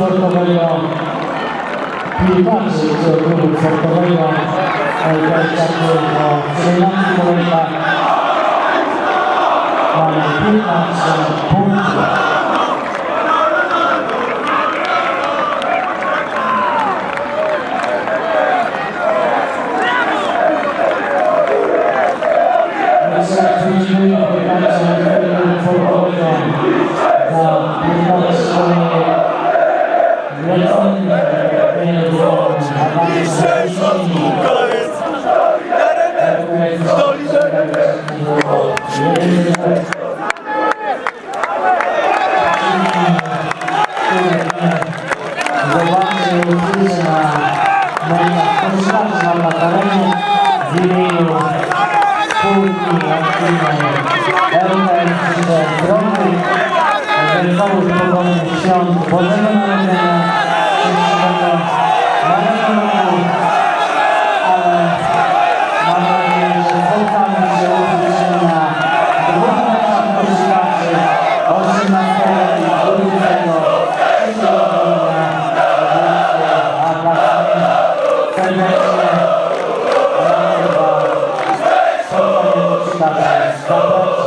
Fortaleza, Pipaci, cioè quindi Fortaleza, ai calciatori, Sri Lanka, Pipaci, Pipaci, Świąt Bożego Narodzenia Amen. God bless.